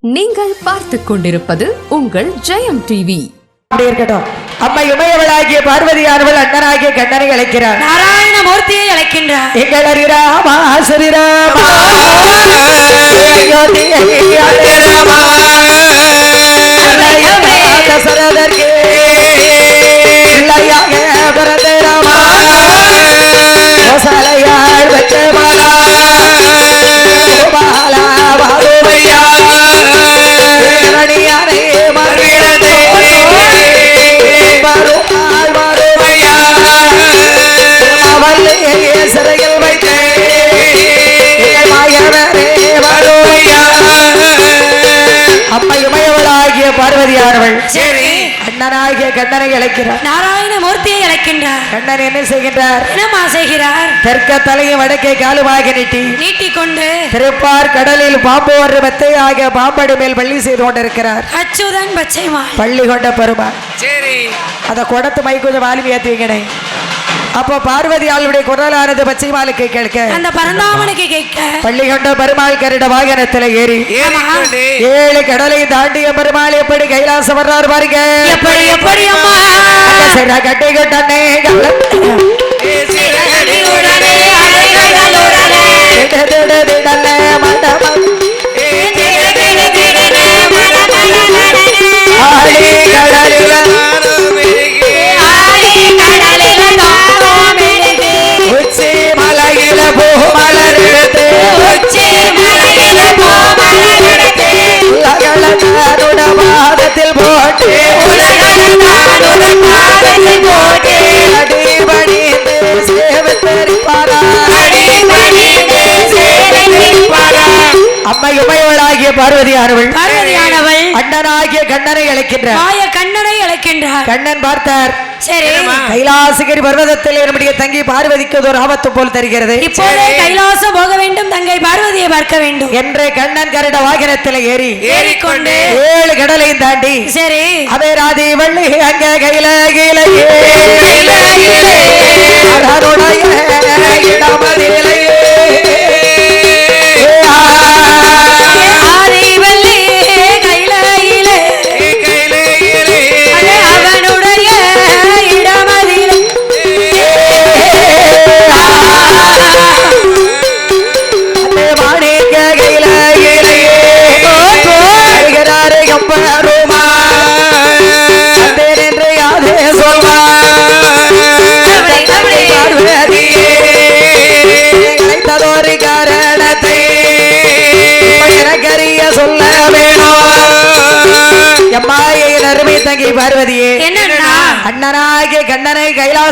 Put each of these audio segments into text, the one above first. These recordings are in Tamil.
நீங்கள் பார்த்துக் கொண்டிருப்பது உங்கள் ஜெயம் டிவி. அப்படி இருக்கட்டும். அம்மை உமையவளாகிய பார்வதியானவள் அண்ணனாகிய கண்ணனை அழைக்கிறார். நாராயண மூர்த்தியை அழைக்கின்றார். எங்கள் ஹரிராமா ஸ்ரீராமா அயோத்தி ராமா தசரதற்கு பிள்ளையாக பார்வதியானவள். சரி. அண்ணனாகிய கண்ணனை அழைக்கிறார் நாராயண மூர்த்தியை அழைக்கின்றார் கண்ணன் என்ன செய்கின்றார்? என்னமா செய்கிறார். தெற்க தலையும் வடக்கே காலுமாக நீட்டி. நீட்டிக்கொண்டு திருப்பார் கடலில் பாம்பு ஒரு மெத்தை ஆகிய பாம்படி மேல் பள்ளி செய்து கொண்டிருக்கிறார். அச்சுதன் பச்சைமா பள்ளி கொண்ட பெருமாள் சரி. அதை குடத்து மை கொஞ்சம் வாலி ஏற்றுவீங்கனே அப்போ பார்வதி ஆளுடைய குரலானது பச்சை மாலுக்கு கேட்க அந்த பரந்தாமனுக்கு கேட்க பள்ளி கொண்ட பெருமாள் கருட வாகனத்தில் ஏறி ஏழு கடலை தாண்டிய பெருமாள் எப்படி கைலாசம் வர்றாரு பாருங்க எப்படி எப்படி அம்மா சரி கட்டி கொண்டே உடனே உமையவளாகிய பார்வதியானவள். பார்வதியானவள். அண்ணனாகிய கண்ணனை அழைக்கின்றார். கண்ணனை அழைக்கின்றார். கண்ணன் பார்த்தார். சரி. கைலாசகிரி பர்வதத்தில் நம்முடைய தங்கி பார்வதிக்கு ஒரு ஆபத்து போல் தெரிகிறது. இப்போதே கைலாசம் போக வேண்டும் தங்கை பார்வதியை பார்க்க வேண்டும். என்று கண்ணன் கருட வாகனத்தில் ஏறி ஏறிக்கொண்டு ஏழு கடலையும் தாண்டி சரி. அதே ராதி வள்ளி அங்க கையில கையில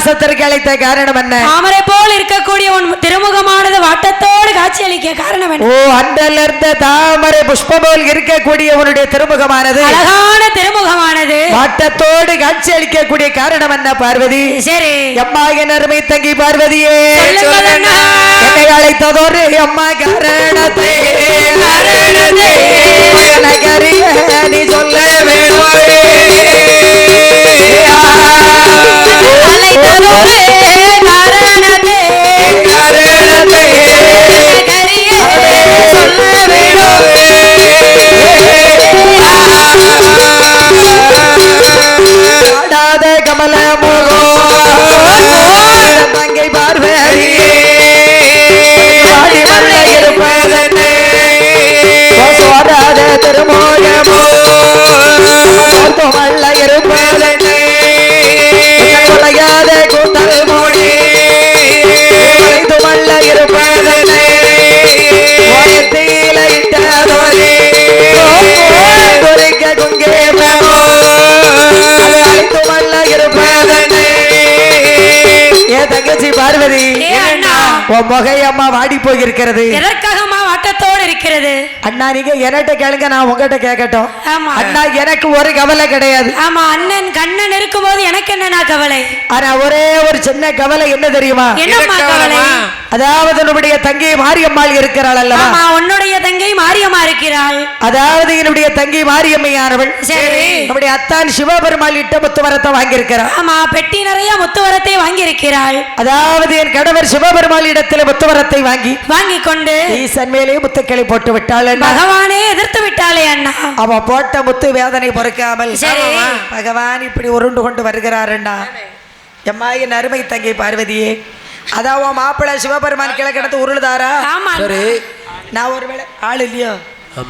கண்ணனை கைலாசத்திற்கு அழைத்த காரணம் என்ன? தாமரை போல் இருக்கக்கூடிய உன் திருமுகமானது வாட்டத்தோடு காட்சி அளிக்க காரணம் என்ன? ஓ அண்டலர்ந்த தாமரை புஷ்பம் போல் இருக்கக்கூடிய உன்னுடைய திருமுகமானது. அழகான திருமுகமானது. வாட்டத்தோடு காட்சி அளிக்கக்கூடிய காரணம் என்ன பார்வதி? சரி. எம்மாயின் அருமை தங்கி பார்வதியே. என்னை அழைத்ததொரு அம்மா காரணத்தை காரணத்தை. நீ சொல்ல வேணும் தங்கச்சி பார்வதி. உன் முகையம்மா வாடி போயிருக்கிறது. எதற்காகமா வாட்டத்தோடு இருக்கிறது? அண்ணா நீங்க என்கிட்ட கேளுங்க நான் உங்ககிட்ட கேட்கட்டும். அண்ணா எனக்கு ஒரு கவலை கிடையாது. ஆமா அண்ணன் கண்ணன் இருக்கும்போது எனக்கு என்னன்னா கவலை? ஆனா ஒரே ஒரு சின்ன கவலை என்ன தெரியுமா? என்னம்மா கவலை? அதாவது நம்முடைய தங்கை மாரியம்மாள் இருக்கிறாள் அல்லவா? ஆமா உன்னுடைய தங்கை மாரியம்மா இருக்கிறாள். அதாவது என்னுடைய தங்கை மாரியம்மையானவள். சரி. நம்முடைய அத்தான் சிவபெருமாள் இட்ட முத்துவரத்தை வாங்கியிருக்கிறார் ஆமா பெட்டி நிறைய முத்துவரத்தை வாங்கி இருக்கிறாள் அதாவது என் கணவர் சிவபெருமாள் இடத்துல முத்துவரத்தை வாங்கி வாங்கி கொண்டு ஈசன் மேலே முத்துக்களை போட்டு விட்டாள். பகவானே எதிர்த்து விட்டாளே அண்ணா. அவ போட்ட முத்து வேதனை பொறுக்காமல். சரி. பகவான் இப்படி உருண்டு கொண்டு வருகிறார் அண்ணா எம்மா என் அருமை தங்கை பார்வதியே அதான் உன் மாப்பிள்ளை சிவபெருமான் கிழக்கிடத்து உருளுதாரா? ஆமா சரி. நான் ஒருவேளை ஆள் இல்லையோ?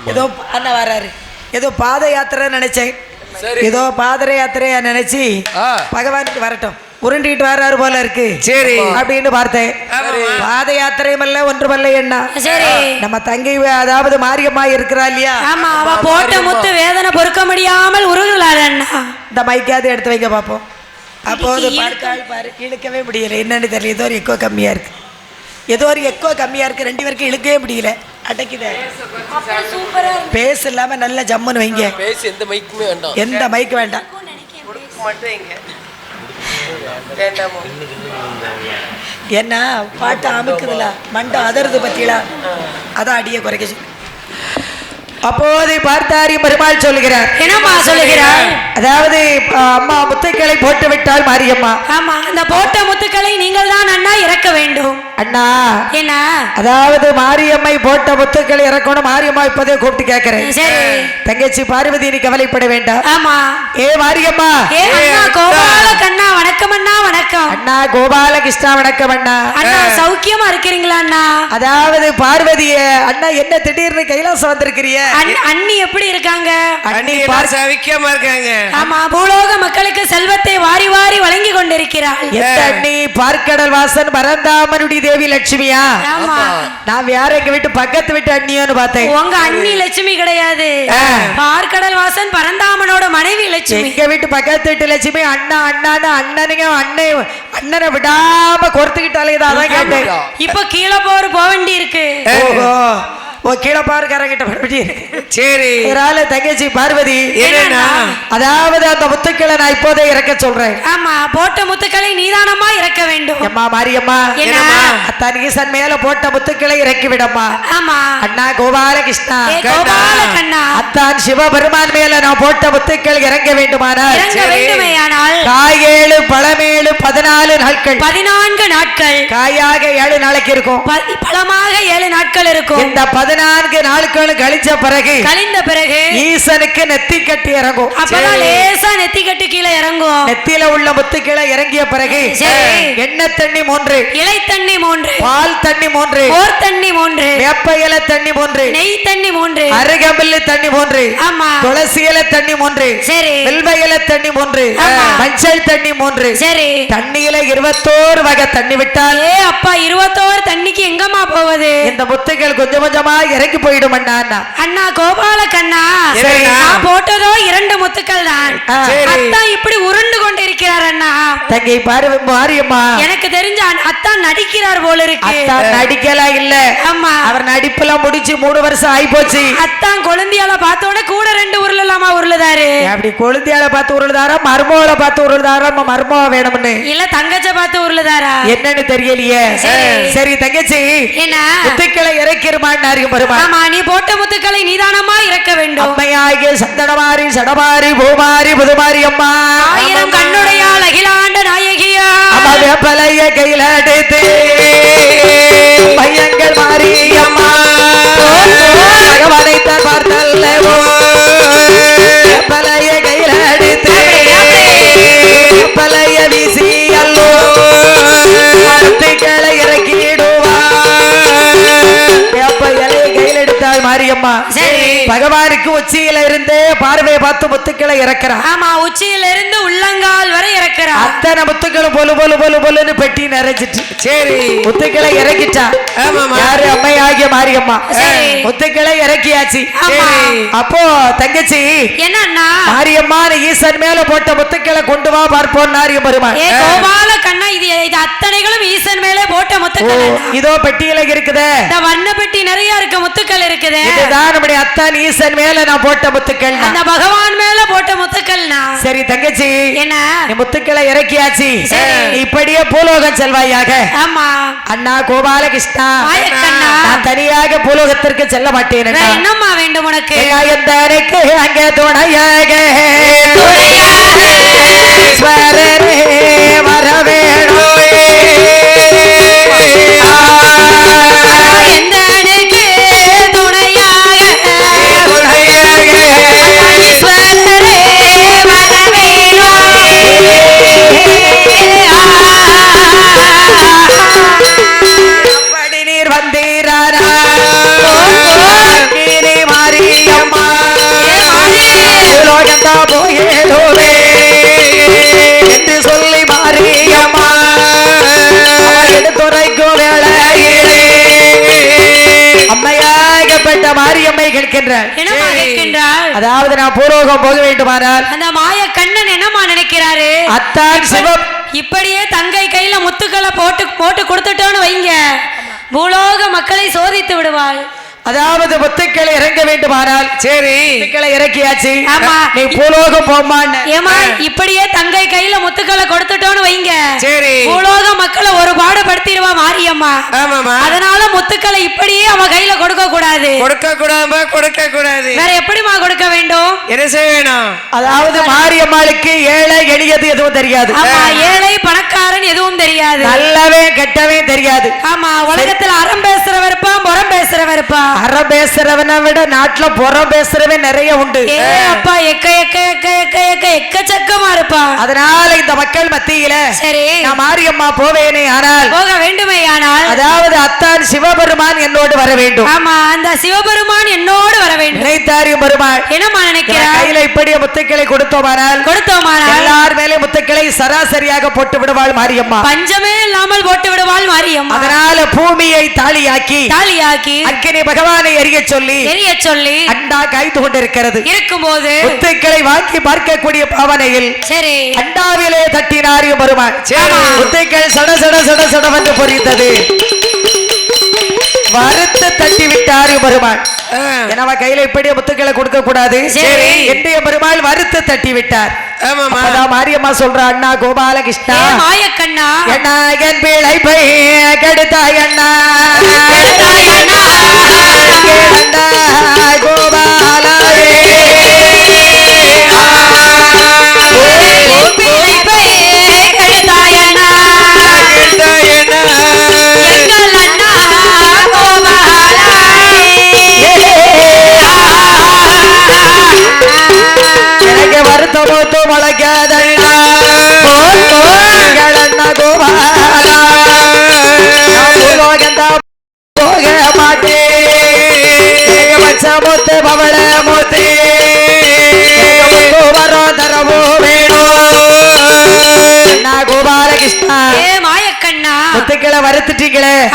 ஏதோ அண்ணா வராரு. ஏதோ பாத யாத்திரை நினைச்சேன். சரி. ஏதோ பாதர யாத்திரையா நினைச்சு. பகவானுக்கு வரட்டும். உருண்டிட்டு வர்றாரு போல இருக்கு. சரி. அப்படின்னு பார்த்தேன். பாத யாத்திரையும் அல்ல ஒன்றுமல்ல என்ன? சரி. நம்ம தங்கை அதாவது மாரியம்மா இருக்கிறா இல்லையா? ஆமா அவ போட்ட முத்து வேதனை பொறுக்க முடியாமல் உருகுலாள் அண்ணா. இந்த மைக்காவது எடுத்து வைக்க பார்ப்போம் அப்போது பார்க்கால் பாரு இழுக்கவே முடியல. என்னன்னு தெரியல. ஏதோ ஒரு எக்கோ கம்மியா இருக்கு. ஏதோ ஒரு எக்கோ கம்மியா இருக்கு. ரெண்டு பேருக்கும் இழுக்கவே முடியல. அடைக்குதே. பேஸ் இல்லாம நல்ல ஜம்முன்னு வைங்க. பேசி எந்த மைக்குமே வேண்டாம். எந்த மைக் வேண்டாம். என்ன பாட்டு அமுக்குதுல மண்டை அதருது பத்தியலா அதான் அடியை குறைக்க சொல்லு அப்போது பார்த்தாரி பெருமாள் சொல்லுகிறார் என்னம்மா சொல்லுகிறாள் அதாவது அம்மா முத்துக்களை போட்டு விட்டால் மாரியம்மா. ஆமா அந்த போட்ட முத்துக்களை நீங்கள் தான் அண்ணா இறக்க வேண்டும். அண்ணா என்ன? அதாவது மாரியம்மை போட்ட முத்துக்களை இறக்கணும் மாரியம்மா இப்போதே கூப்பிட்டு கேட்கிறேன். சரி. தங்கச்சி பார்வதி நீ கவலைப்பட வேண்டாம். ஆமா. ஏ மாரியம்மா. ஏ அண்ணா கோபால கண்ணா வணக்கம் அண்ணா வணக்கம். அண்ணா கோபாலகிருஷ்ணா வணக்கம் அண்ணா. அண்ணா சௌக்கியமா இருக்கிறீங்களா அண்ணா? அதாவது பார்வதிய அண்ணா என்ன திடீர்னு கைலாசம் வந்திருக்கிறிய அண்ண- அண்ணி எப்படி இருக்காங்க? அண்ணி சவிக்கமா இருக்காங்க. ஆமா பூலோக மக்களுக்கு செல்வத்தை வாரி வாரி வழங்கி கொண்டிருக்கிறாள். அண்ணி பார்க்கடல் வாசன் பரந்தாமனுடைய தேவி லட்சுமியா? ஆமா. நான் வேற எங்க வீட்டு பக்கத்து வீட்டு அண்ணியோன்னு பார்த்தேன். உங்க அண்ணி லட்சுமி கிடையாது. பார்க்கடல் வாசன் பரந்தாமனோட மனைவி லட்சுமி. எங்க வீட்டு பக்கத்து வீட்டு லட்சுமி அண்ணா அண்ணான்னு அண்ணனுங்க அண்ணன் அண்ணனை விடாம கொறுத்துக்கிட்டாலே தான் கேட்டேன். இப்ப கீழே போற போக வேண்டி இருக்கு ஓ கீழே பாருக்காரங்கிட்ட சரி. இதனால தங்கச்சி பார்வதி? அதாவது அந்த முத்துக்களை நான் இப்போதே இறக்க சொல்றேன். ஆமா போட்ட முத்துக்களை நீதானமா இறக்க வேண்டும். அம்மா மாரியம்மா. மேல போட்ட முத்துக்களை இறக்கி விடம்மா. ஆமா. அண்ணா கோபாலகிருஷ்ணா. ஏ கோபால கண்ணா அத்தான் சிவபெருமான் மேல நான் போட்ட முத்துக்கள் இறங்க வேண்டுமானால். காயேழு பழமேழு பதினாலு நாட்கள். பதினான்கு நாட்கள். காயாக ஏழு நாளைக்கு இருக்கும். ப- பலமாக ஏழு நாட்கள் இருக்கும். இந்த பதினான்கு நாட்கள் கழிச்ச பிறகு கழிந்த பிறகு ஈசனுக்கு நெத்தி கட்டி இறங்கும் அப்பதான் லேசா நெத்தி கட்டு கீழே இறங்கும் நெத்தியில உள்ள முத்துக்களை இறங்கிய பிறகு. எண்ணெய் தண்ணி மூன்று இலை தண்ணி மூன்று பால் தண்ணி மூன்று போர் தண்ணி மூன்று வேப்ப இலை தண்ணி மூன்று நெய் தண்ணி மூன்று அருகம்பில்லு தண்ணி மூன்று ஆமா துளசி இலை தண்ணி மூன்று சரி வில்வ இலை தண்ணி மூன்று. மஞ்சள் தண்ணி மூன்று சரி தண்ணியில இருபத்தோரு வகை தண்ணி விட்டால் ஏ அப்பா இருபத்தோரு தண்ணிக்கு எங்கம்மா போவது இந்த முத்துக்கள் கொஞ்சம் கொஞ்சமா இறங்கி போயிடும் அண்ணா அண்ணா. கோபால கண்ணா. நான் போட்டதோ இரண்டு முத்துக்கள் தான். அத்தான் இப்படி உருண்டு கொண்டு இருக்கிறார் அண்ணா. தங்கை பாரு மாரியம்மா. எனக்கு தெரிஞ்ச அத்தான் நடிக்கிறார் போல இருக்கு. அத்தான் நடிக்கலாம் இல்ல? ஆமா. அவர் நடிப்புலாம் முடிச்சு மூணு வருஷம் ஆகி போச்சு அத்தான் குழந்தையால பார்த்த உடனே கூட ரெண்டு உருளலாமா உருளுதாரு. அப்படி கொழுந்தியால பார்த்து உருள்தாரா மர்மோல பார்த்து உருள்தாரா மர்மோ வேணும்னு? இல்ல தங்கச்ச பார்த்து உருளுதாரா? என்னன்னு தெரியலையே. சரி. சரி தங்கச்சி. என்ன? முத்துக்களை இறக்கிருமான்னாரு பெருமாள் ஆமா நீ போட்ட முத்துக்களை நீதானமா இறக்க வேண்டும் அம்மையாகிய சந்தனமாரி சடமாரி பூமாரி புதுமாரி அம்மா ஆயிரம் கண்ணுடையாள் அகிலாண்ட நாயகியா அம்மா வேப்பலைய கையில எடுத்து பையங்கள் மாறி மாரியம்மா. பகவானுக்கு உச்சியில இருந்தே பார்வையை பார்த்து முத்துக்களை இறக்குறான் ஆமா உச்சியில இருந்து உள்ளங்கால் வரை அத்தனை முத்துக்களும் பொலு பொலு பொலு பொலுன்னு பெட்டி நிறைஞ்சிட்டு. சரி. முத்துக்களை இறக்கிட்டா. ஆமாம்மா. யாரு? அம்மை ஆகிய மாரியம்மா. முத்துக்களை இறக்கியாச்சு. அப்போ தங்கச்சி. என்னன்னா மாரியம்மா ஈசன் மேல போட்ட முத்துக்களை கொண்டு வா பார்ப்போம் நாரியம் கோபால கண்ணா இது இது அத்தனைகளும் ஈசன் மேலே போட்ட முத்துக்கள். இதோ பெட்டியில இருக்குதே. இந்த வண்ண பெட்டி நிறைய இருக்க முத்துக்கள் இருக்குது. இதுதான் நம்முடைய அத்தான் ஈசன் மேல நான் போட்ட முத்துக்கள் அந்த பகவான் மேல போட்ட முத்துக்கள்னா. சரி தங்கச்சி. என்ன? நீ முத்துக்களை இறக்கியாச்சு. இப்படியே பூலோகம் செல்வாயாக ஆமா அண்ணா கோபாலகிருஷ்ணா. நான் தனியாக பூலோகத்திற்கு செல்ல மாட்டேன். என்னம்மா வேண்டும் உனக்கு எந்தனுக்கு அங்கே துணையாக ஈஸ்வரரே வர அதாவது நான் பூர்வகம் போக வேண்டுமானால் அந்த மாய கண்ணன் என்னம்மா நினைக்கிறாரு? அத்தான் சிவம். இப்படியே தங்கை கையில முத்துக்களை போட்டு போட்டு கொடுத்துட்டோன்னு வைங்க. பூலோக மக்களை சோதித்து விடுவாள். அதாவது முத்துக்களை இறங்க வேண்டுமானால் சரி முத்துக்களை இறக்கியாச்சு. ஆமா. நீ பூலோகம் போமான்னு ஏமா இப்படியே தங்கை கையில முத்துக்களை கொடுத்துட்டோன்னு வைங்க. சரி. பூலோக மக்களை ஒரு பாடுபடுத்திடுவா மாரியம்மா. ஆமாமா அதனால முத்துக்களை இப்படியே அவ கையில கொடுக்க கூடாது கொடுக்க கூடாம கொடுக்க கூடாது வேற வேண்டும் என்ன செய்ய வேணும்? அதாவது மாரியம்மாளுக்கு ஏழை எளியது எதுவும் தெரியாது. ஆமா ஏழை பணக்காரன் எதுவும் தெரியாது. நல்லவே கெட்டவே தெரியாது. ஆமா உலகத்துல அறம் பேசுறவ இருப்பான் புறம் பேசுறவ இருப்பான் அறம் பேசுறவனை விட நாட்டுல புறம் பேசுறவன் நிறைய உண்டு. ஏ அப்பா எக்க எக்க எக்க எக்க எக்க எக்கச்சக்கமா இருப்பான் அதனால இந்த மக்கள் மத்தியில சரி. நான் மாரியம்மா போவேனே ஆனால் போக வேண்டுமே ஆனால். அதாவது அத்தான் சிவபெருமான் என்னோடு வர வேண்டும். ஆமா அந்த சிவபெருமான் என்னோடு வர வேண்டும். நினைத்தாரியும் பெருமாள். என்னம்மா என் நினைக்கிறார் கையில இப்படியே முத்துக்களை கொடுத்தோமானால் கொடுத்தோமானால் எல்லார் மேலே முத்துக்களை சராசரியாக போட்டு விடுவாள் மாரியம்மா. பஞ்சமே இல்லாமல் போட்டு விடுவாள் மாரியம்மா. அதனால பூமியை தாலியாக்கி தாலியாக்கி அக்கினி பகவானை எரிய சொல்லி தெரிய சொல்லி அண்டா காய்ந்து கொண்டிருக்கிறது. இருக்கும்போது முத்துக்களை வாங்கி பார்க்கக்கூடிய பாவனையில் சரி. அண்டாவிலே தட்டினாரியும் பெருமாள். முத்துக்கள் சட சட சட சடவென்று பொறித்தது வறுத்து தட்டி விட்டாரியும் பெருமாள். எனவே கையில இப்படியே முத்துக்களை கொடுக்க கூடாது. சரி. என்னைய பெருமாள் வறுத்து தட்டி விட்டார் மாரியம்மா சொல்ற அண்ணா கோபாலகிருஷ்ணா மாயக்கண்ணா. அண்ணா என் பிழைப்பை கெடுத்தாய் அண்ணா. கெடுத்தாய் அண்ணா.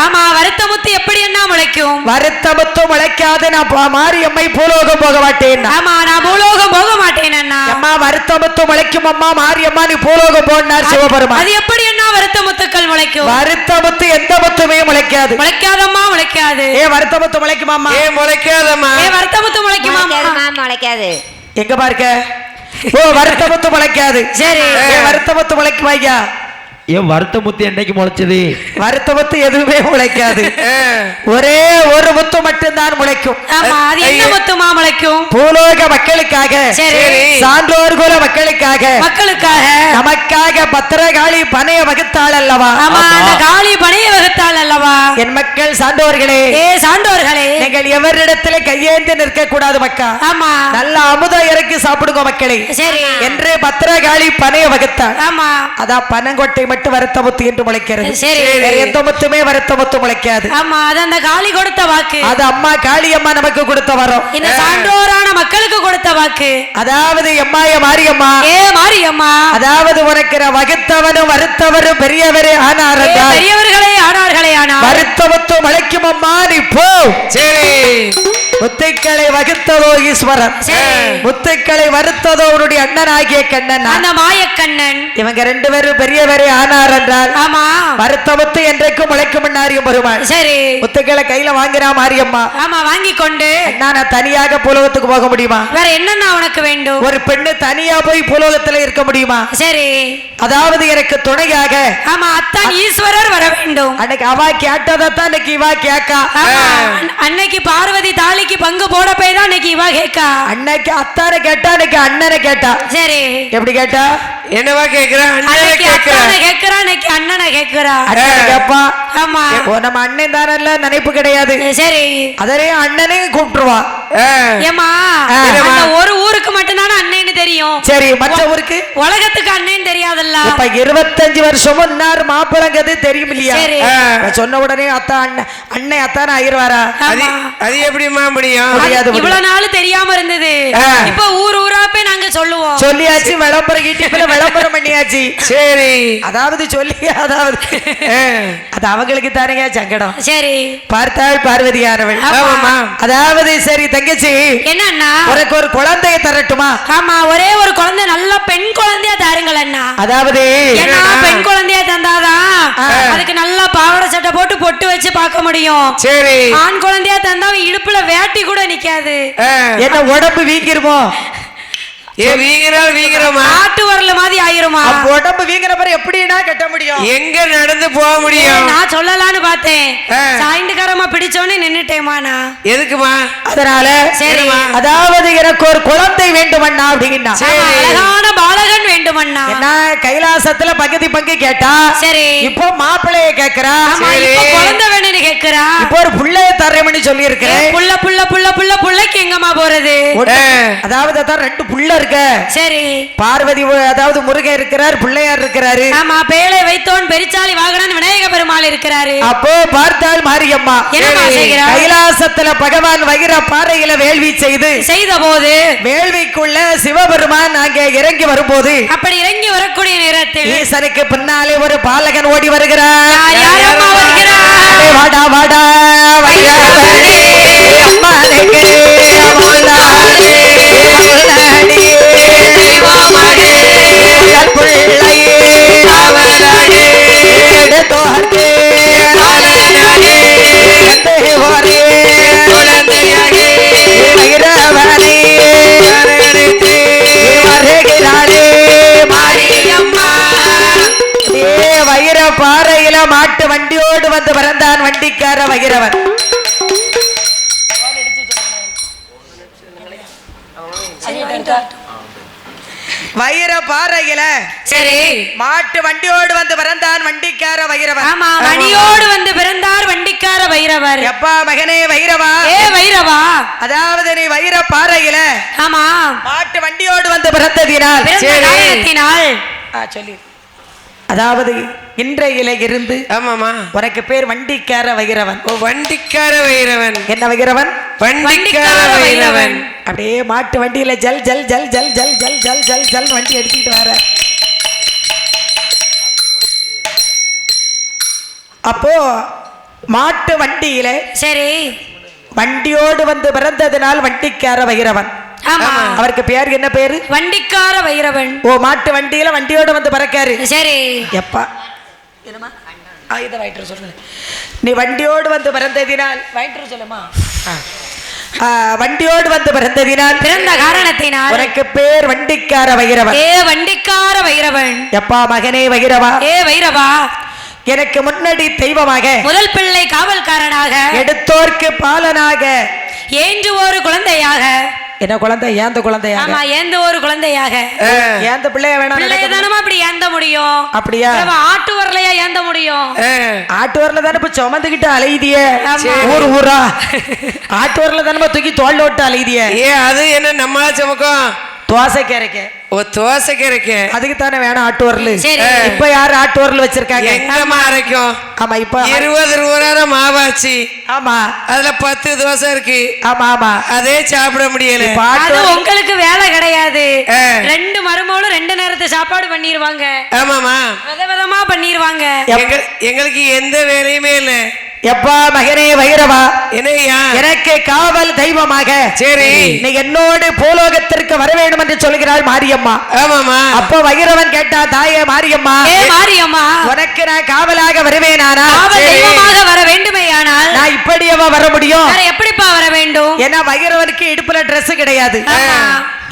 ஆமா வருத்த முத்து எப்படி என்ன முளைக்கும்? வருத்த முத்து முளைக்காது. நான் பா- மாரியம்மை பூலோகம் போக மாட்டேன். ஆமா நான் பூலோகம் போக மாட்டேன் அண்ணா. அம்மா வருத்த முத்து முளைக்கும் அம்மா மாரியம்மா நீ பூலோகம் போனார் சிவபெருமான். அது எப்படி என்ன வருத்த முத்துக்கள் முளைக்கும்? வருத்த முத்து எந்த முத்துமே முளைக்காது. முளைக்காதம்மா முளைக்காது. ஏ வருத்த முத்து முளைக்குமாம்மா? ஏன் முளைக்காதம்மா? ஏ வருத்த முத்து முளைக்குமா முளைக்காது. எங்க பார்க்க? ஓ வருத்த முத்து முளைக்காது. சரி. ஏ வருத்த முத்து முளைக்குமா ஐயா ஏன் வருத்த முத்து என்னைக்கு முளைச்சது? வருத்த முத்து எதுவுமே முளைக்காது. ஒரே ஒரு முத்து மட்டும்தான் முளைக்கும். முத்துமா முளைக்கும்? பூலோக மக்களுக்காக சரி. சான்றோர் குல மக்களுக்காக மக்களுக்காக. நமக்காக பத்திரகாளி பனைய வகுத்தாள் அல்லவா? காளி பணிய வகுத்தாள் அல்லவா? என் மக்கள் சான்றோர்களே ஏ சான்றோர்களே. நீங்கள் எவரிடத்திலே கையேந்து நிற்க கூடாது மக்கா. ஆமா. நல்ல அமுதம் இறக்கி சாப்பிடுங்க மக்களே. சரி. என்று பத்திரகாளி பனைய வகுத்தாள். ஆமா. அதான் பனங்கொட்டை மட்டும் வருத்த முத்து என்று முளைக்கிறது சரி. எந்த முத்துமே வருத்த முத்து முளைக்காது ஆமா அது அந்த காளி கொடுத்த வாக்கு. அது அம்மா காளியம்மா நமக்கு கொடுத்த வரம். இந்த சான்றோரான மக்களுக்கு கொடுத்த வாக்கு. அதாவது எம்மாய மாரியம்மா. ஏ மாரியம்மா. அதாவது உனக்கு வகுத்தவனும் வருத்தவரும் பெரியவரே ஆனார் பெரியவர்களே ஆனார்களே ஆனா வருத்த முத்து முளைக்கும் அம்மா நீ போ. சரி. முத்துக்களை வகுத்ததோ ஈஸ்வரன். முத்துக்களை வருத்ததோ உன்னுடைய அண்ணனாகிய கண்ணன். அந்த மாயக்கண்ணன். இவங்க ரெண்டு பேரும் பெரியவரே ஆனார் என்றால் ஆமா. வருத்த முத்து என்றைக்கும் முளைக்கும் பெருமாள். சரி. முத்துக்களை கையில வாங்கினா மாரியம்மா. ஆமா வாங்கி கொண்டு. நான் தனியாக புலகத்துக்கு போக முடியுமா? வேற என்னன்னா உனக்கு வேண்டும்? ஒரு பெண்ணு தனியா போய் புலோகத்துல இருக்க முடியுமா? சரி. அதாவது எனக்கு துணையாக ஆமா அத்தான் ஈஸ்வரர் வர வேண்டும். அன்னைக்கு அவ கேட்டதான் இன்னைக்கு இவா கேக்கா. அன்னைக்கு பார்வதி தாலிக்கு பங்கு போட போய் தான் இன்னைக்கு இவா கேக்கா. அன்னைக்கு அத்தானை கேட்டா அன்னைக்கு அண்ணனை கேட்டா. சரி. எப்படி கேட்டா? என்னவா கேக்குறா? அண்ணன் கேக்குறா? அண்ணனை அண்ணனை கேப்பா? ஆமா. நம்ம அண்ணன் தானல்ல? நினைப்பு கிடையாது. சரி. அதே அண்ணனையும் கூப்பிட்டுருவா. ஏமா ஒரு ஊருக்கு மட்டும்தானே அண்ணன்னு தெரியும். சரி மற்ற ஊருக்கு? உலகத்துக்கு அண்ணன் தெரியாதல்ல. இப்ப இருபத்தஞ்சு வருஷமும் இன்னார் மாப்பிளங்கிறது தெரியும் இல்லையா? சொன்ன உடனே அத்தா அண்ணன் அண்ணன் அத்தான ஆயிருவாரா? அது எப்படிம்மா முடியும். இவ்வளவு நாள் தெரியாம இருந்தது. இப்ப ஊர் நாங்க சொல்லுவோம். சொல்லியாச்சு விளம்பரம் ஈட்டிப்புல விளம்பரம் பண்ணியாச்சு. சரி. அதாவது சொல்லி அதாவது. அது அவங்களுக்கு தானேங்க சங்கடம். சரி. பார்த்தாள் பார்வதியானவள். அதாவது சரி தங்கச்சி. என்னண்ணா உனக்கு ஒரு குழந்தையை தரட்டுமா? ஆமா ஒரே ஒரு குழந்தை நல்ல பெண் குழந்தையா தாருங்கள் அண்ணா. அதாவது பெண் குழந்தையா தந்தாதான் அதுக்கு நல்லா பாவாடை சட்டை போட்டு பொட்டு வச்சு பார்க்க முடியும். சரி. ஆண் குழந்தையா தந்தா இடுப்புல வேட்டி கூட நிக்காது. என்ன உடம்பு வீங்கிருமோ? ஏ வீங்கிறால் வீங்கிறோமா ஆட்டு வரல மாதிரி ஆயிருமா உடம்பு வீங்கிற பிறகு எப்படின்னா கட்ட முடியும்? எங்க நடந்து போக முடியும்? நான் சொல்லலான்னு பார்த்தேன். ஆ. சாய்ந்துக்காரமா பிடிச்சோன்னு நின்னுட்டேமா நான். எதுக்குமா அதனால சரி. அதாவது எனக்கு ஒரு குழந்தை வேண்டுமண்ணா அப்படின்னா. அழகான பாலகன் வேண்டுமண்ணா. என்ன? கைலாசத்துல பகுதி பங்கு கேட்டா சரி. இப்போ மாப்பிள்ளைய கேக்குறா குழந்தை வேணும்னு கேக்குறா இப்போ ஒரு புள்ளைய தரேன்னு சொல்லி இருக்கிறேன் புள்ள புள்ள புள்ள புள்ள புள்ளைக்கு எங்கம்மா போறது? அதாவது அதான் ரெண்டு புள்ள இருக்க சரி பார்வதி அதாவது முருகன் இருக்கிறார் பிள்ளையார் இருக்கிறாரு ஆமா பேழை வைத்தோன் பெரிச்சாலி வாகனன் விநாயக பெருமாள் இருக்கிறாரு அப்போ பார்த்தாள் மாரியம்மா? கைலாசத்துல பகவான் வகிர பாறையில வேள்வி செய்து செய்த போது வேள்விக்குள்ள சிவபெருமான் அங்கே இறங்கி வரும்போது அப்படி இறங்கி வரக்கூடிய நேரத்தில் ஈசனுக்கு பின்னாலே ஒரு பாலகன் ஓடி வருகிறார் வாடா வாடா வைரவனே, வைரவன் வைர பாறையில சரி. மாட்டு வண்டியோடு வந்து பிறந்தான் வண்டிக்கார வைரவன் ஆமா மணியோடு வந்து பிறந்தார் வண்டிக்கார வைரவர் எப்பா மகனே வைரவா ஏ வைரவா அதாவது நீ வைர பாறையில ஆமா. மாட்டு வண்டியோடு வந்து பிறந்ததினால். பிறந்த. காரணத்தினால். சொல்லி. அதாவது இன்றையில இருந்து ஆமாமா உனக்கு பேர் வண்டிக்கார வைரவன். ஓ வண்டிக்கார வைரவன். என்ன வைரவன்? வண்டிக்கார வைரவன். அப்படியே மாட்டு வண்டியில ஜல் ஜல் ஜல் ஜல் ஜல் ஜல் ஜல் ஜல் ஜல் வண்டி எடுத்துக்கிட்டு வர. அப்போ மாட்டு வண்டியில சரி. வண்டியோடு வந்து பிறந்ததினால் வண்டிக்கார வைரவன். அவருக்கு பேர் என்ன பேரு? வண்டிக்கார வைரவன். ஓ மாட்டு வண்டியில வண்டியோடு வந்து பிறக்காரு. சரி. எப்பா. ஆ, இதை வாங்கிட்டு சொல்லுங்க. நீ வண்டியோடு வந்து பிறந்ததினால் வாங்கிட்டு சொல்லுமா? வண்டியோடு வந்து பிறந்ததினால் பிறந்த காரணத்தினால் உனக்கு பேர் வண்டிக்கார வைரவன். ஏ வண்டிக்கார வைரவன். எப்பா மகனே வைரவா? ஏ வைரவா? எனக்கு முன்னாடி தெய்வமாக. முதல் பிள்ளை காவல்காரனாக எடுத்தோர்க்கு பாலனாக. ஏன்று ஒரு குழந்தையாக என்ன குழந்தை? ஏந்த குழந்தையாக? ஆமா ஏந்த ஒரு குழந்தையாக? ஏந்த பிள்ளைய வேணாம் பிள்ளைய தானமா அப்படி ஏந்த முடியும்? அப்படியா? ஆட்டு வரலையா ஏந்த முடியும்? ஆ. ஆட்டுவரில் தானே இப்ப சுமந்துக்கிட்டு அலையுதிய. ஊர் ஊரா? ஆட்டுவரில் தானே தூக்கி தோல்ல விட்டு அலையுதிய? ஏ அது என்ன நம்மளா சமக்கம்? தோசை கேரைக்க ஓ தோசைக்கு இருக்கு அதுக்கு தானே வேணும் ஆட்டு வரல் சரி. இப்ப யாரு ஆட்டு வரல் வச்சிருக்காங்க? எங்கம்மா அரைக்கும்? ஆமா இப்ப இருபது ரூபா மாவாச்சு. ஆமா. அதுல பத்து தோசை இருக்கு. ஆமா ஆமா. அதே சாப்பிட முடியல. அது உங்களுக்கு வேலை கிடையாது. ரெண்டு மருமகளும் ரெண்டு நேரத்து சாப்பாடு பண்ணிருவாங்க. ஆமாமா வித விதமா பண்ணிருவாங்க. எங்க எங்களுக்கு எந்த வேலையுமே இல்ல. எப்பா மகனே வைரவா என்னய்யா எனக்கு காவல் தெய்வமாக. சரி. நீ என்னோடு பூலோகத்திற்கு வர வேண்டும் என்று சொல்கிறாள் மாரியம்மா. ஆமாமா அப்போ வைரவன் கேட்டா தாயே மாரியம்மா ஏ மாரியம்மா. உனக்கு நான் காவலாக வருவேனானா. தெய்வமாக வர வேண்டுமேயானால். நான் இப்படியவா வர முடியும்? எப்படிப்பா வர வேண்டும்? ஏன்னா வைரவனுக்கு இடுப்புல Dress கிடையாது.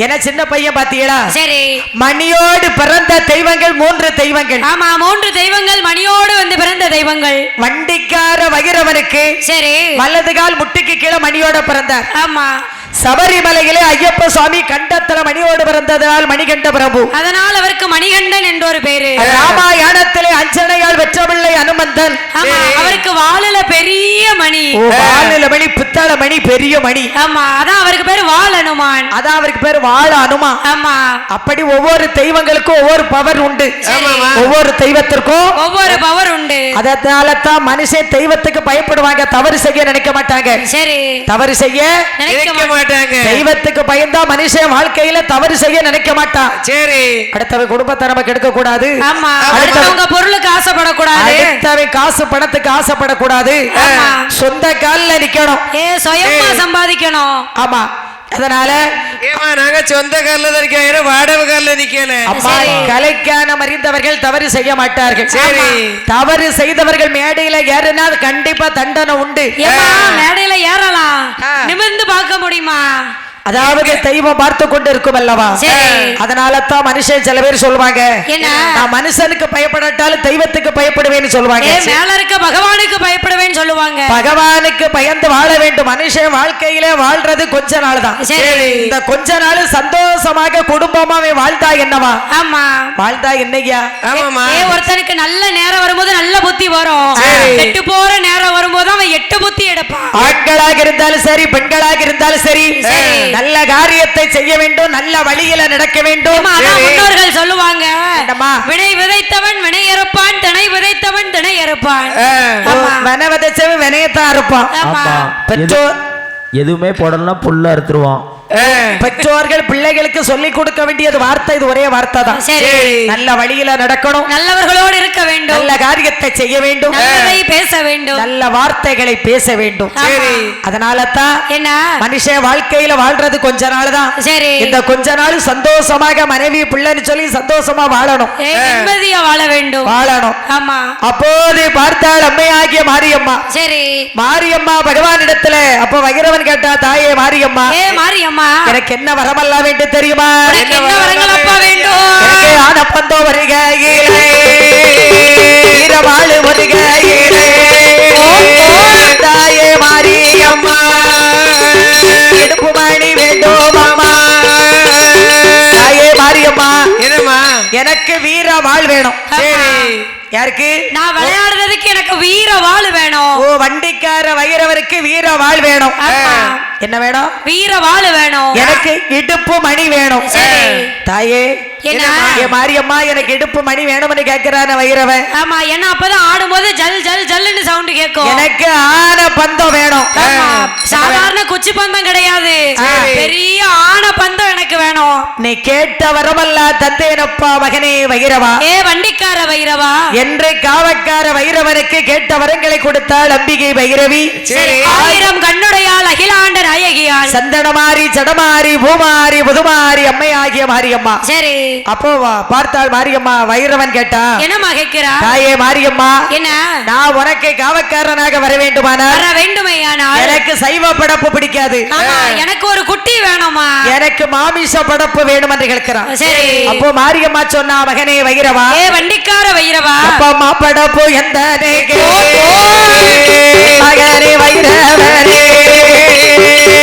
ஏன்னா சின்ன பையன் பாத்தீங்களா? சரி. மணியோடு பிறந்த தெய்வங்கள் மூன்று தெய்வங்கள். ஆமா மூன்று தெய்வங்கள் மணியோடு வந்து பிறந்த தெய்வங்கள். வண்டிக்கார வைரவனுக்கு சரி. வலது கால் முட்டுக்கு கீழே மணியோட பிறந்தார். ஆமா. சபரிமலையிலே ஐயப்ப சுவாமி கண்டத்துல மணியோடு பிறந்ததால் மணிகண்ட பிரபு. அதனால் அவருக்கு மணிகண்டன் என்ற ஒரு பேரு ராமாயணத்திலே அஞ்சனையால் வெற்றபிள்ளை அனுமந்தன். ஆமா அவருக்கு வாழுல பெரிய மணி. ஓ, வாலில மணி பித்தள மணி பெரிய மணி. ஆமா அதான் அவருக்கு பேரு வால் அனுமான். அதான் அவருக்கு பேர் வாழ அனுமா. ஆமா. அப்படி ஒவ்வொரு தெய்வங்களுக்கும் ஒவ்வொரு பவர் உண்டு. ஒவ்வொரு தெய்வத்திற்கும் ஒவ்வொரு பவர் உண்டு. அதனால தான் மனுஷன் தெய்வத்துக்கு பயப்படுவாங்க தவறு செய்ய நினைக்க மாட்டாங்க. சரி. தவறு செய்ய நினைக்க மாட்டாங்க. தெய்வத்துக்கு பயந்தா மனுஷன் வாழ்க்கையில தவறு செய்ய நினைக்க மாட்டான். சரி. அடுத்தவன் குடும்பத்தை நம்ம கெடுக்க கூடாது ஆமா அடுத்தவங்க பொருளுக்கு ஆசைப்படக்கூடாது. அடுத்தவன் காசு பணத்துக்கு ஆசைப்படக்கூடாது. சொந்த கால்ல நிக்கணும். ஏ சுயமா சம்பாதிக்கணும் ஆமா. அதனால ஏமா நாங்க சொந்த கால்ல தான் இருக்கோம் வாடகை கால்ல நிக்கல அம்மா. கலைக்கான அறிந்தவர்கள் தவறு செய்ய மாட்டார்கள். சரி. தவறு செய்தவர்கள் மேடையில ஏறினா கண்டிப்பா தண்டனை உண்டு. ஏமா மேடையில ஏறலாம். நிமிர்ந்து பார்க்க முடியுமா? அதாவது தெய்வம் பார்த்து கொண்டு இருக்கும் அல்லவா. அதனால தான் மனுஷன் சில பேர் சொல்லுவாங்க என்ன? நான் மனுஷனுக்கு பயப்படாட்டாலும் தெய்வத்துக்கு பயப்படுவேன்னு சொல்லுவாங்க மேல இருக்க பகவானுக்கு பயப்படுவேன்னு சொல்லுவாங்க? பகவானுக்கு பயந்து வாழ வேண்டும். மனுஷன் வாழ்க்கையில வாழ்றது கொஞ்ச நாள் தான் சரி. இந்த கொஞ்ச நாள் சந்தோஷமாக குடும்பமா அவன் வாழ்ந்தா என்னவா? ஆமா. வாழ்ந்தா என்னையா? ஆமாமா ஒருத்தனுக்கு நல்ல நேரம் வரும்போது நல்ல புத்தி வரும். கெட்டு போற நேரம் வரும்போது அவன் எட்டு புத்தி எடுப்பான். ஆண்களாக இருந்தாலும் சரி பெண்களாக இருந்தாலும் சரி. நல்ல காரியத்தை செய்ய வேண்டும் நல்ல வழியில நடக்க வேண்டும். முன்னோர்கள் சொல்லுவாங்க? வினை விதைத்தவன் வினை அறுப்பான் திணை விதைத்தவன் திணை அறுப்பான் ஆமா. வென விதைச்சவன் வினையத்தான் இருப்பான். பெற்றோர் எதுவுமே போடலன்னா புல்ல அறுத்துருவோம் பெற்றோர்கள் பிள்ளைகளுக்கு சொல்லிக் கொடுக்க வேண்டியது வார்த்தை இது ஒரே வார்த்தை தான். சரி. நல்ல வழியில நடக்கணும். நல்லவர்களோடு இருக்க வேண்டும். நல்ல காரியத்தை செய்ய வேண்டும். நல்லதை பேச வேண்டும். நல்ல வார்த்தைகளை பேச வேண்டும். சரி. அதனால தான் என்ன? மனுஷன் வாழ்க்கையில வாழ்றது கொஞ்ச நாள் தான். சரி. இந்த கொஞ்ச நாள் சந்தோஷமாக மனைவி பிள்ளைன்னு சொல்லி சந்தோஷமா வாழணும். நிம்மதியா வாழ வேண்டும். வாழணும். ஆமா. அப்போது பார்த்தாள் அம்மையாகிய மாரியம்மா. சரி. மாரியம்மா பகவானிடத்துல அப்ப வைரவன் கேட்டா தாயே மாரியம்மா. ஏ மாரியம்மா. எனக்கு என்ன வரமல்லாம் வேண்டும் தெரியுமா? என்ன வரங்கள் அப்பா வேண்டும்? எனக்கு ஆனப்பந்தோ வருகையிலே வீரவாழு வருகையிலே தாயே மாரியம்மா. எடுப்பு மணி வேண்டும் அம்மா தாயே மாரியம்மா. என்னம்மா? எனக்கு வீர வாழ் வேணும். சரி. யாருக்கு? நான் விளையாடுறதுக்கு எனக்கு வீர வாள் வேணும். ஓ வண்டிக்கார வைரவருக்கு வீர வாழ் வேணும். ஆமா. என்ன வேணும்? வீர வாள் வேணும். எனக்கு இடுப்பு மணி வேணும். தாயே மாரியம்மா எனக்கு இடுப்பு மணி வேணும்னு கேட்கிறான வைரவன். ஆமா ஏன்னா அப்பதான் ஆடும்போது ஜல் ஜல் ஜல்லுன்னு சவுண்ட் கேட்கும். எனக்கு ஆன பந்தம் வேணும். சாதாரண குச்சி பந்தம் கிடையாது. பெரிய ஆன பந்தம் எனக்கு வேணும். நீ கேட்ட வரமல்ல தந்தேனப்பா மகனே வைரவா. ஏ வண்டிக்கார வைரவா. என்று காவக்கார வைரவனுக்கு கேட்ட வரங்களை கொடுத்தாள் அம்பிகை வைரவி. ஆயிரம் கண்ணுடையாள் அகிலாண்ட நாயகியாள் சந்தனமாரி சடமாரி பூமாரி புதுமாரி அம்மையாகிய மாரியம்மா. சரி. அப்போ பார்த்தாள் மாரியம்மா வைரவன் கேட்டா என்னம்மா கேட்கிறா தாயே மாரியம்மா என்ன? நான் உனக்கு காவக்காரனாக வர வேண்டுமானால் வர வேண்டுமையானால் எனக்கு சைவ படப்பு பிடிக்காது. எனக்கு ஒரு குட்டி வேணுமா? எனக்கு மாமிச படப்பு வேணும் என்று கேட்கிறான். சரி. அப்போ மாரியம்மா சொன்னா மகனே வைரவா? ஏ வண்டிக்கார வைரவா? அப்பா அம்மா படப்பு எந்த மகனே வைரவரே மாமிச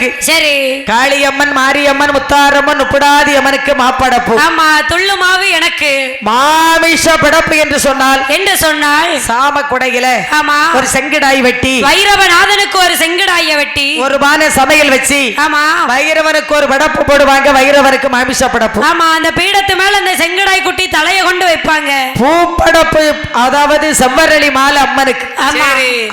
எனக்கு. சரி. காளியம்மன் மாரியம்மன் முத்தாரம்மன் உப்புடாதி அம்மனுக்கு மாப்படப்பு. ஆமா துள்ளு மாவு எனக்கு. மாமிஷ படப்பு என்று சொன்னால் என்று சொன்னால். சாம குடையில ஆமா. ஒரு செங்கடாய் வெட்டி வைரவநாதனுக்கு ஒரு செங்கடாய வெட்டி. ஒரு பானை சமையல் வச்சு ஆமா. வைரவனுக்கு ஒரு படப்பு போடுவாங்க வைரவனுக்கு மாமிச படப்பு. ஆமா அந்த பீடத்து மேல அந்த செங்கடாய் குட்டி தலைய கொண்டு வைப்பாங்க. பூப்படப்பு அதாவது செவ்வரளி மாலை அம்மனுக்கு.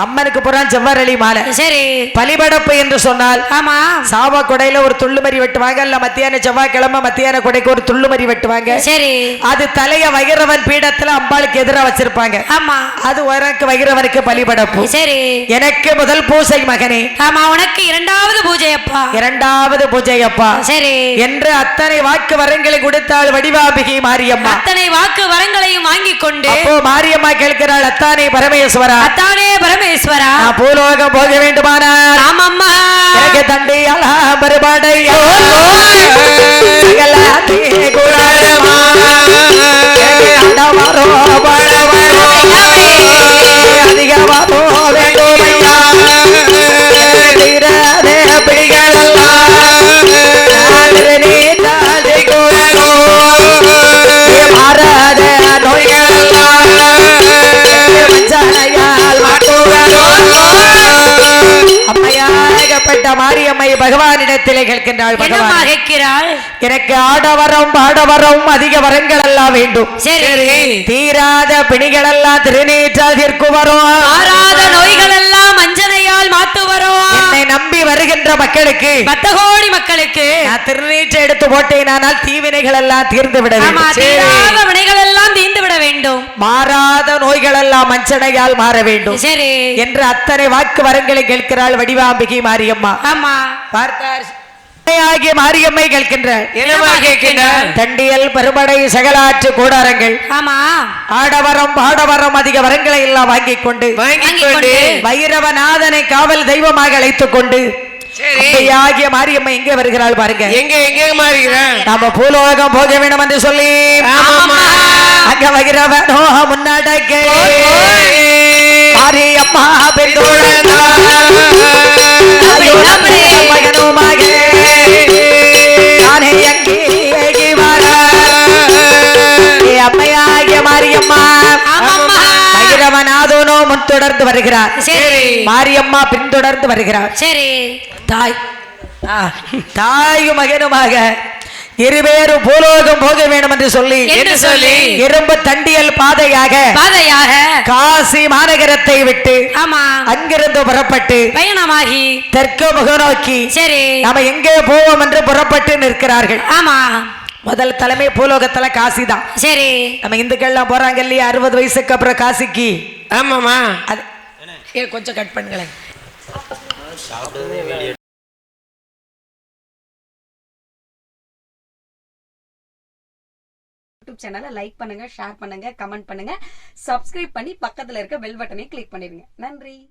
அம்மனுக்கு புறான் செவ்வரளி மாலை. சரி. பலிபடப்பு என்று சொன்னால் ஆமா. சாம குடையில ஒரு துள்ளுமரி வெட்டுவாங்க இல்ல மத்தியான செவ்வாய்க்கிழமை மத்தியான குடைக்கு ஒரு துள்ளுமரி வெட்டுவாங்க. சரி. அது தலைய வைரவன் பீடத்துல அம்பாளுக்கு எதிரா வச்சிருப்பாங்க. ஆமா. அது உனக்கு வைரவனுக்கு பலிபடப்பு. சரி. எனக்கு முதல் பூசை மகனே. ஆமா உனக்கு இரண்டாவது பூஜை அப்பா இரண்டாவது பூஜை அப்பா சரி. என்று அத்தனை வாக்கு வரங்களை கொடுத்தாள் வடிவாபிகை மாரியம்மா. அத்தனை வாக்கு வரங்களையும் வாங்கி கொண்டு அப்போ மாரியம்மா கேட்கிறாள் அத்தானே பரமேஸ்வரா? அத்தானே பரமேஸ்வரா? நான் பூலோகம் போக வேண்டுமானால். ஆமம்மா. எனக்கு தண்டி பாண்டியல மறுபடையோ குழமா அண்டவரோ பழவரோ அதிகவரோ பகவானிடத்திலே கேட்கின்றாள் பகவான் கேட்கிறாள்? எனக்கு ஆடவரம் பாடவரம் அதிக வரங்கள் எல்லாம் வேண்டும். சரி. தீராத பிணிகள் எல்லாம் திருநீற்றால் தீர்க்கு வரும் நோய்கள் எல்லாம் அஞ்சனையால் மாத்து வரும் என்னை நம்பி வருகின்ற மக்களுக்கு பத்த கோடி மக்களுக்கு. நான் திருநீற்றை எடுத்து போட்டேனானால் தீவினைகள் எல்லாம் தீர்ந்து விட வினைகள் எல்லாம் தீர்ந்து வேண்டும். மாறாத நோய்கள் எல்லாம் மஞ்சனையால் மாற வேண்டும். சரி. என்று அத்தனை வாக்கு வரங்களை கேட்கிறாள் வடிவாம்பிகை மாரியம்மா. ஆமா. பார்த்தார். ஆகிய மாரியம்மை கேட்கின்றார். தண்டியல் பெருமடை சகலாற்று கூடாரங்கள். ஆமா. ஆடவரம் பாடவரம் அதிக வரங்களை எல்லாம் வாங்கிக் கொண்டு. வைரவநாதனை காவல் தெய்வமாக அழைத்துக் கொண்டு ஆகிய மாரியம்மை எங்கே வருகிறாள் பாருங்க. எங்க எங்க மாறுகிறான் நாம பூலோகம் போக வேண்டும் என்று சொல்லி. அங்க வைரவனோ முன்னாடக்க. மாரியம்மா மகனுமாக. நானே எங்கே வரா. ஏ தொடர்ந்து வருகிறார். சரி. மாரியம்மா பின்தொடர்ந்து வருகிறார். சரி. தாய் தாயும் மகனுமாக இருவேறும் பூலோகம் போக வேண்டும் என்று சொல்லி என்று சொல்லி இரும்பு தண்டியல் பாதையாக பாதையாக காசி மாநகரத்தை விட்டு ஆமா. அங்கிருந்து புறப்பட்டு பயணமாகி தெற்கு முகநோக்கி சரி. நாம எங்கே போவோம் என்று புறப்பட்டு நிற்கிறார்கள். ஆமா. முதல் தலைமை பூலோகத்துல காசி தான் சரி. நம்ம இந்துக்கள்லாம் போறாங்க இல்லையா? அறுபது வயசுக்கு அப்புறம் காசிக்கு. ஆமாமா அது ஏ, கொஞ்சம் கட் பண்ணுங்களேன். யூடியூப் சேனலை லைக் பண்ணுங்க ஷேர் பண்ணுங்க கமெண்ட் பண்ணுங்க. சப்ஸ்கிரைப் பண்ணி பக்கத்துல இருக்க பெல் பட்டனை கிளிக் பண்ணிருங்க நன்றி.